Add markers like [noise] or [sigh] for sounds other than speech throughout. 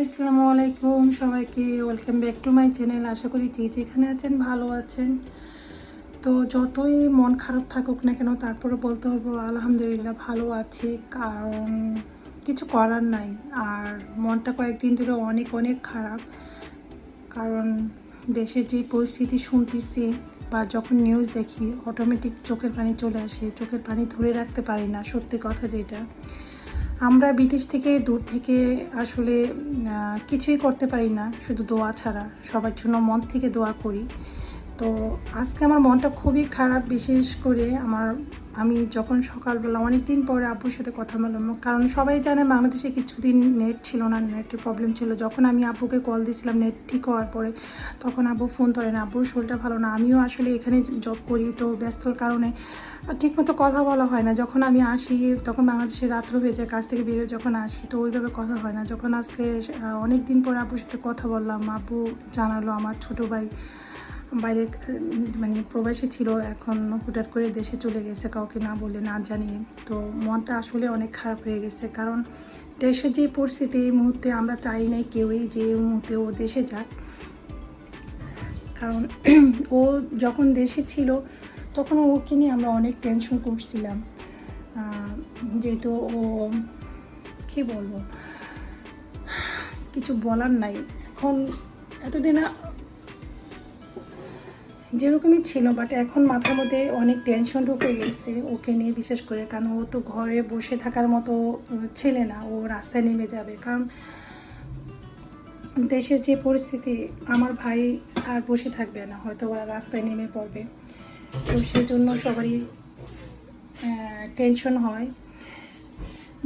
আসসালামু আলাইকুম সবাইকে welcome back to my channel আশা করি যে যেখানে আছেন ভালো আছেন। তো যতই মন খারাপ থাকুক না কেন তারপরে বলতে হবে, আলহামদুলিল্লাহ ভালো আছি। কারণ কিছু করার নাই, আর মনটা কয়েকদিন ধরে অনেক অনেক খারাপ। কারণ দেশের যে পরিস্থিতি শুনতেছি বা যখন নিউজ দেখি অটোমেটিক চোখের পানি চলে আসে। চোখের পানি ধরে রাখতে পারি না, সত্যি কথা যেটা। আমরা বিদেশ থেকে দূর থেকে আসলে কিছুই করতে পারি না, শুধু দোয়া ছাড়া। সবার জন্য মন থেকে দোয়া করি। তো আজকে আমার মনটা খুবই খারাপ, বিশেষ করে আমার আমি যখন সকালবেলা অনেক দিন পরে আব্বুর সাথে কথা বললাম, কারণ সবাই জানে বাংলাদেশে কিছুদিন নেট ছিল না নেটের প্রবলেম ছিল। যখন আমি আব্বুকে কল দিয়েছিলাম নেট ঠিক হওয়ার পরে, তখন আব্বু ফোন ধরে না আব্বুর শরীরটা ভালো না, আমিও আসলে এখানে জব করি, তো ব্যস্তর কারণে ঠিকমতো কথা বলা হয় না। যখন আমি আসি, তখন বাংলাদেশে রাত্র হয়ে যায়, কাজ থেকে বেরোয় যখন আসি, তো ওইভাবে কথা হয় না। যখন আজকে অনেক দিন পরে আব্বুর সাথে কথা বললাম আব্বু জানালো আমার ছোটো ভাই বাইরে মানে প্রবাসী ছিল, এখন হুটার করে দেশে চলে গেছে, কাউকে না বলে না জানিয়ে। তো মনটা আসলে অনেক খারাপ হয়ে গেছে, কারণ দেশের যে পরিস্থিতি, এই মুহূর্তে আমরা চাই নাই কেউই যে এই মুহূর্তে ও দেশে যাক। কারণ [clears throat] ও যখন দেশে ছিল, তখন ওকে নিয়ে আমরা অনেক টেনশন করছিলাম। যেহেতু ও, কী বলব? কিছু বলার নাই। এখন এতদিন যেরকমই ছিল বাট এখন মাথার মধ্যে অনেক টেনশন ঢুকে গেছে ওকে নিয়ে বিশেষ করে। কারণ ও তো ঘরে বসে থাকার মতো ছেলে না ও রাস্তায় নেমে যাবে। কারণ দেশের যে পরিস্থিতি আমার ভাই আর বসে থাকবে না হয়তো ওরা রাস্তায় নেমে পড়বে। তো সেই জন্য সবারই টেনশন হয়।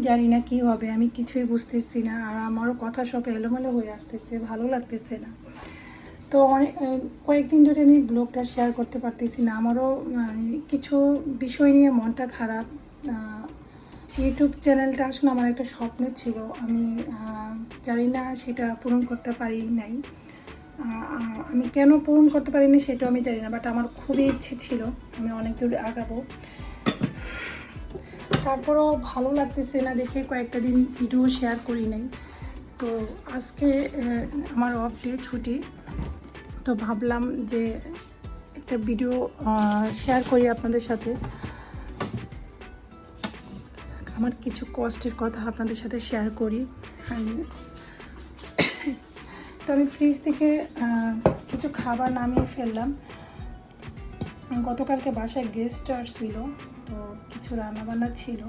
জানি না কি হবে আমি কিছুই বুঝতেছি না। আর আমারও কথা সব এলোমেলো হয়ে আসতেছে ভালো লাগতেছে না। তো অনেক কয়েকদিন ধরে আমি ব্লগটা শেয়ার করতে পারতেছি না। আমারও মানে, কিছু বিষয় নিয়ে মনটা খারাপ। ইউটিউব চ্যানেলটা আসলে আমার একটা স্বপ্ন ছিল। আমি জানি না সেটা পূরণ করতে পারি নাই। আমি কেন পূরণ করতে পারিনি সেটাও আমি জানি না বাট আমার খুবই ইচ্ছে ছিল। আমি অনেক দূর আগাবো। তারপরও ভালো লাগতেছে না দেখে কয়েকটা দিন ভিডিও শেয়ার করি নাই। তো আজকে আমার অফ ডে ছুটি। তো ভাবলাম যে একটা ভিডিও শেয়ার করি আপনাদের সাথে। আমার কিছু কষ্টের কথা আপনাদের সাথে শেয়ার করি। [coughs] তো আমি ফ্রিজ থেকে কিছু খাবার নামিয়ে ফেললাম। গতকালকে বাসায় গেস্ট আসছিল তো কিছু রান্নাবান্না ছিল।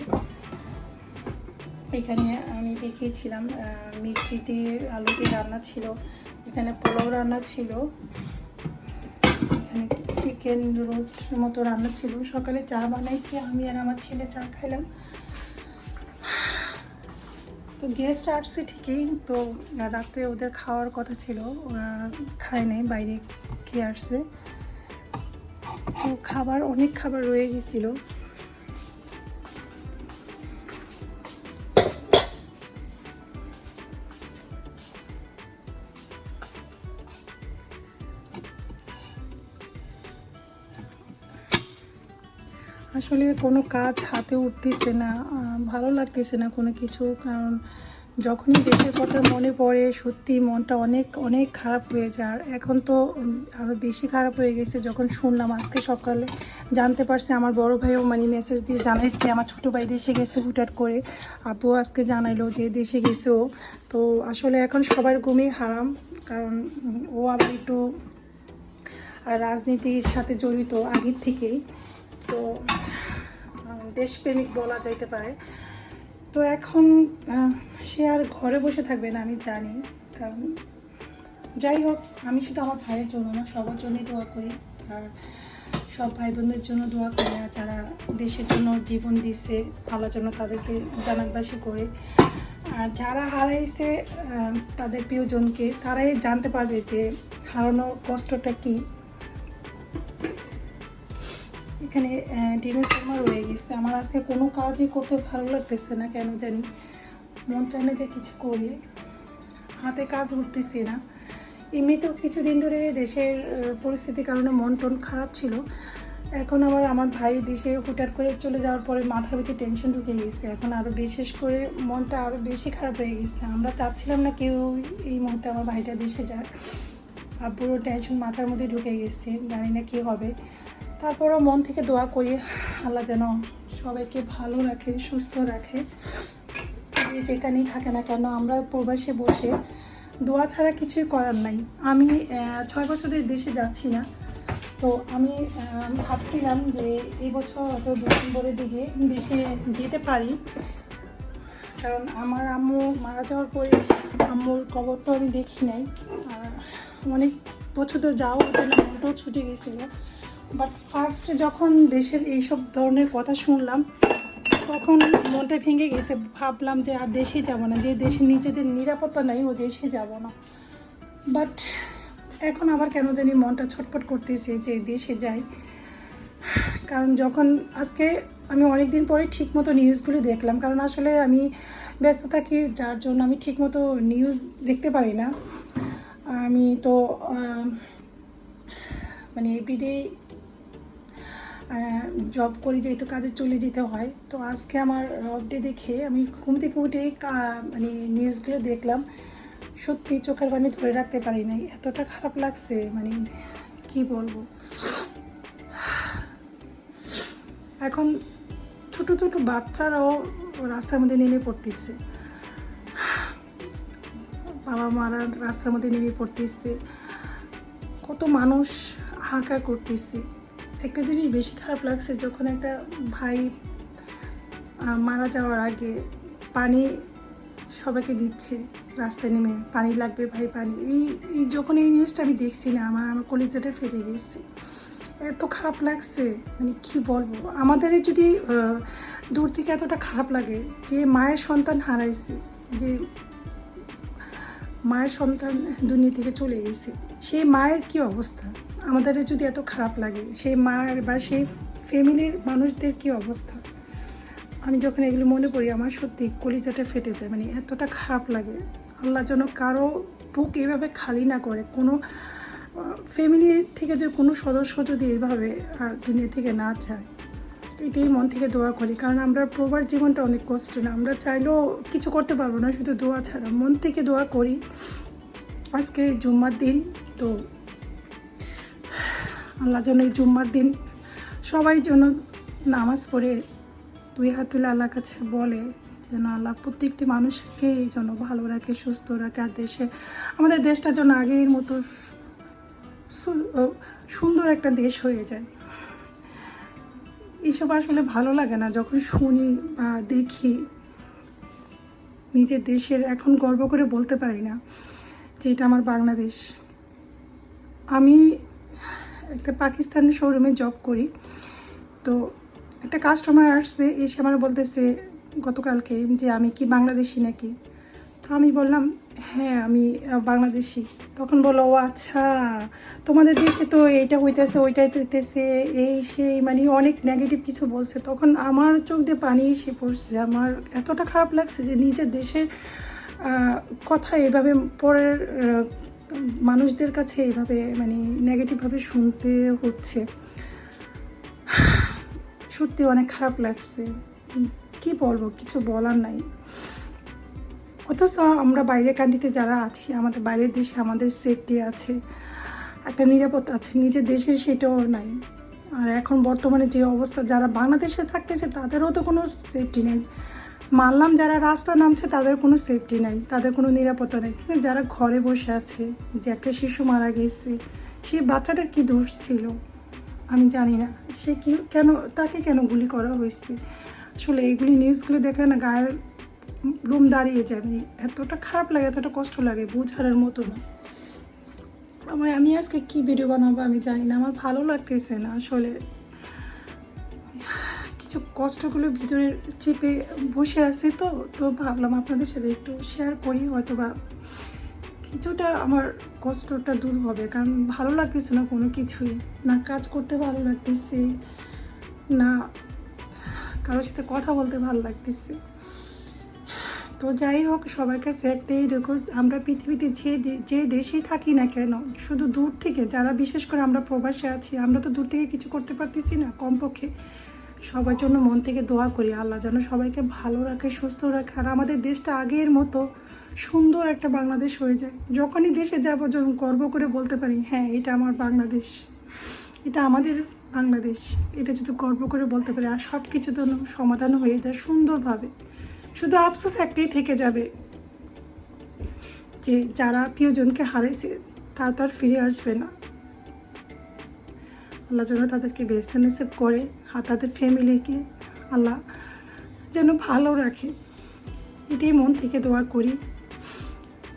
এখানে আমি দেখিয়েছিলাম মিষ্টি দিয়ে আলু দিয়ে রান্না ছিল। এখানে পোলাও রান্না ছিল। এখানে চিকেন রোস্ট মতো রান্না ছিল। সকালে চা বানাইছি, আমি আর আমার ছেলে চা খাইলাম। তো গেস্ট আসছে ঠিকই, তো রাতে ওদের খাওয়ার কথা ছিল। ওরা খায় নাই, বাইরে খেয়ে আসছে। তো খাবার, অনেক খাবার রয়ে গেছিল। আসলে কোনো কাজ হাতে উঠতেছে না ভালো লাগতেছে না কোনো কিছু, কারণ যখনই দেশের কথা মনে পড়ে, সত্যি মনটা অনেক অনেক খারাপ হয়ে যায়। আর এখন তো আরও বেশি খারাপ হয়ে গেছে যখন শুনলাম আজকে সকালে জানতে পারছে আমার বড় ভাইও মানে মেসেজ দিয়ে জানাইছে, আমার ছোটো ভাই দেশে গেছে হুটহাট করে। আপু আজকে জানাইলো যে দেশে গেছে ও। তো আসলে এখন সবার ঘুমই হারাম, কারণ ও আবার একটু রাজনীতির সাথে জড়িত আগের থেকেই। তো দেশপ্রেমিক বলা যাইতে পারে। তো এখন সে আর ঘরে বসে থাকবে না, আমি জানি। কারণ যাই হোক, আমি শুধু আমার ভাইয়ের জন্য না, সবার জন্যই দোয়া করি। আর সব ভাই বোনদের জন্য দোয়া করি, আর যারা দেশের জন্য জীবন দিছে, আল্লাহ যেন তাদেরকে জানাকবাসী করে। আর যারা হারাইছে তাদের প্রিয়জনকে, তারাই জানতে পারবে যে হারানোর কষ্টটা কী। ডিমের কোরমা রয়ে গেছে। আমার আজকে কোনো কাজই করতে ভালো লাগতেছে না, কেন জানি? মন চায় না যে কিছু করি। হাতে কাজ উঠতেছে না। এমনিতেও কিছুদিন ধরে দেশের পরিস্থিতির কারণে মন টন খারাপ ছিল। এখন আবার আমার ভাই দেশে হুটার করে চলে যাওয়ার পরে মাথার ভিতরে টেনশন ঢুকে গেছে। এখন আরও বিশেষ করে মনটা আরও বেশি খারাপ হয়ে গেছে। আমরা চাচ্ছিলাম না কেউ এই মুহূর্তে আমার ভাইটা দেশে যাক। আর পুরো টেনশন মাথার মধ্যে ঢুকে গেছে। জানি না কী হবে। তারপরও মন থেকে দোয়া করি, আল্লাহ যেন সবাইকে ভালো রাখে, সুস্থ রাখে। যেখানেই থাকে না কেন, আমরা প্রবাসে বসে দোয়া ছাড়া কিছুই করার নাই। আমি ছয় বছরের দেশে যাচ্ছি না। তো আমি ভাবছিলাম যে এই বছর হয়তো ডিসেম্বরের দিকে দেশে যেতে পারি। কারণ আমার আম্মু মারা যাওয়ার পরে আম্মুর কবরটাও আমি দেখি নাই। আর অনেক বছর তো যাওয়া হতো না ছুটে গেছিল। বাট ফার্স্ট যখন দেশের এইসব ধরনের কথা শুনলাম, তখন মনটা ভেঙে গেছে। ভাবলাম যে আর দেশে যাব না, যে দেশে নিজেদের নিরাপত্তা নেই, ও দেশে যাব না। বাট এখন আবার কেন জানি মনটা ছটফট করতেছে যে দেশে যাই। কারণ যখন আজকে আমি অনেক দিন পরে ঠিকমতো নিউজগুলি দেখলাম, কারণ আসলে আমি ব্যস্ত থাকি, যার জন্য আমি ঠিকমতো নিউজ দেখতে পারি না। আমি তো মানে এভরিডে জব করি যেহেতু কাজে চলে যেতে হয়, তো আজকে আমার অফ ডে দেখে আমি ঘুম থেকে উঠেই মানে নিউজগুলো দেখলাম, সত্যি চোখের পানি ধরে রাখতে পারি নাই, এতটা খারাপ লাগছে মানে কি বলব? এখন ছোট ছোট বাচ্চারাও রাস্তার মধ্যে নেমে পড়তেছে। বাবা মারা রাস্তার মধ্যে নেমে পড়তেছে। কত মানুষ হাঁকা করতেছে। একটা জিনিস বেশি খারাপ লাগছে, যখন একটা ভাই মারা যাওয়ার আগে পানি সবাইকে দিচ্ছে, রাস্তায় নেমে পানি লাগবে ভাই, পানি। এই এই যখন এই নিউজটা আমি দেখছি না, আমার আমার কলিজাটা ফেটে গেছে। এত খারাপ লাগছে মানে কি বলব? আমাদের যদি দূর থেকে এতটা খারাপ লাগে যে মায়ের সন্তান হারাইছে, যে মায়ের সন্তান দুনিয়া থেকে চলে গেছে। সেই মায়ের কি অবস্থা? আমাদের যদি এত খারাপ লাগে, সেই মায়ের বা সেই ফ্যামিলির মানুষদের কি অবস্থা? আমি যখন এগুলো মনে করি, আমার সত্যি কলিজাটা ফেটে যায় মানে এতটা খারাপ লাগে। আল্লাহ যেন কারও বুক এভাবে খালি না করে, কোনো ফ্যামিলি থেকে যে কোনো সদস্য যদি এইভাবে আর দুনিয়া থেকে না যায়। এটাই মন থেকে দোয়া করি। কারণ আমরা প্রবার জীবনটা অনেক কষ্ট না। আমরা চাইলেও কিছু করতে পারব না, শুধু দোয়া ছাড়া। মন থেকে দোয়া করি। আজকে জুম্মার দিন, তো আল্লাহ যেন এই জুম্মার দিন সবাই যেন নামাজ পড়ে, দুই হাত তুলে আল্লাহর কাছে বলে, যেন আল্লাহ প্রত্যেকটি মানুষকে যেন ভালো রাখে, সুস্থ রাখে। আর দেশে, আমাদের দেশটা যেন আগের মতো সুন্দর একটা দেশ হয়ে যায়। এইসব আসলে ভালো লাগে না। যখন শুনি বা দেখি, নিজের দেশের এখন গর্ব করে বলতে পারি না যে এটা আমার বাংলাদেশ। আমি একটা পাকিস্তানের শোরুমে জব করি। তো একটা কাস্টমার আসছে, এসে আমার বলতেছে গতকালকে যে আমি কি বাংলাদেশি নাকি? তো আমি বললাম হ্যাঁ আমি বাংলাদেশি। তখন বলল, ও আচ্ছা তোমাদের দেশে তো এইটা হইতেছে, ওইটাই হইতেছে, এই সেই মানে অনেক নেগেটিভ কিছু বলছে। তখন আমার চোখ দিয়ে পানি এসে পড়ছে। আমার এতটা খারাপ লাগছে যে নিজের দেশের কথা এভাবে পরের মানুষদের কাছে এইভাবে মানে নেগেটিভভাবে শুনতে হচ্ছে। [sighs] সত্যি অনেক খারাপ লাগছে। কি বলব, কিছু বলার নাই। অথচ আমরা বাইরের কান্ট্রিতে যারা আছি, আমাদের বাইরের দেশে আমাদের সেফটি আছে, একটা নিরাপত্তা আছে, নিজের দেশের সেটাও নাই। আর এখন বর্তমানে যে অবস্থা, যারা বাংলাদেশে থাকতেছে, তাদেরও তো কোনো সেফটি নেই। মানলাম যারা রাস্তা নামছে, তাদের কোনো সেফটি নাই, তাদের কোনো নিরাপত্তা নেই। কিন্তু যারা ঘরে বসে আছে, যে একটা শিশু মারা গেছে সেই বাচ্চাটার কি দোষ ছিল? আমি জানি না। সে কি, কেন, তাকে কেন গুলি করা হয়েছে? আসলে এইগুলি নিউজগুলো দেখলে না গায়ের রুম দাঁড়িয়ে মানে এতটা খারাপ লাগে, এতটা কষ্ট লাগে বুঝানোর মতো না। আমার, আমি আজকে কি ভিডিও বানাবো আমি জানি না, আমার ভালো লাগতেছে না আসলে। কিছু কষ্টগুলো ভিতরে চেপে বসে আছে তো তো ভাবলাম আপনাদের সাথে একটু শেয়ার করি হয়তো বা কিছুটা আমার কষ্টটা দূর হবে, কারণ ভালো লাগতেছে না কোনো কিছুই। না কাজ করতে ভালো লাগতেছে, না কারোর সাথে কথা বলতে ভালো লাগতেছে। তো যাই হোক সবার কাছে একটাই দেখো, আমরা পৃথিবীতে যে যে দেশেই থাকি না কেন, শুধু দূর থেকে, যারা বিশেষ করে আমরা প্রবাসে আছি, আমরা তো দূর থেকে কিছু করতে পারতেছি না কমপক্ষে। সবার জন্য মন থেকে দোয়া করি, আল্লাহ যেন সবাইকে ভালো রাখে, সুস্থ রাখে, আর আমাদের দেশটা আগের মতো সুন্দর একটা বাংলাদেশ হয়ে যায়। যখনই দেশে যাব, যখন গর্ব করে বলতে পারি হ্যাঁ এটা আমার বাংলাদেশ, এটা আমাদের বাংলাদেশ। এটা যদি গর্ব করে বলতে পারি, আর সব কিছু তো সমাধান হয়ে যায় সুন্দরভাবে। শুধু আফসোস একটাই থেকে যাবে যে যারা প্রিয়জনকে হারিয়েছে তারা তো আর ফিরে আসবে না। আল্লাহ যেন তাদেরকে বেস্ট নিসেপ করে আর তাদের ফ্যামিলিকে আল্লাহ যেন ভালো রাখে। এটাই মন থেকে দোয়া করি।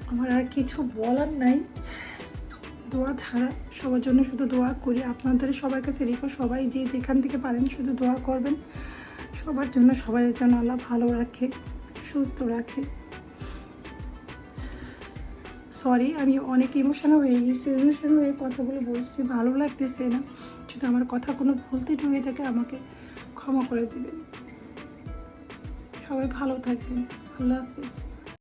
আমার আর কিছু বলার নাই। দোয়া ছাড়া সবার জন্য শুধু দোয়া করি। আপনাদের সবার কাছে রেখো, সবাই যে যেখান থেকে পারেন শুধু দোয়া করবেন। সবার জন্য সবাই যেন আল্লাহ ভালো রাখে, সুস্থ রাখে। সরি আমি অনেক ইমোশনাল হয়ে গেছি ইমোশনাল হয়ে কথাগুলো বলছি, ভালো লাগতেছে না। যদি আমার কথা কোনো ভুলতে হয়ে থাকে, আমাকে ক্ষমা করে দেবেন। সবাই ভালো থাকবেন আল্লাহ হাফিজ।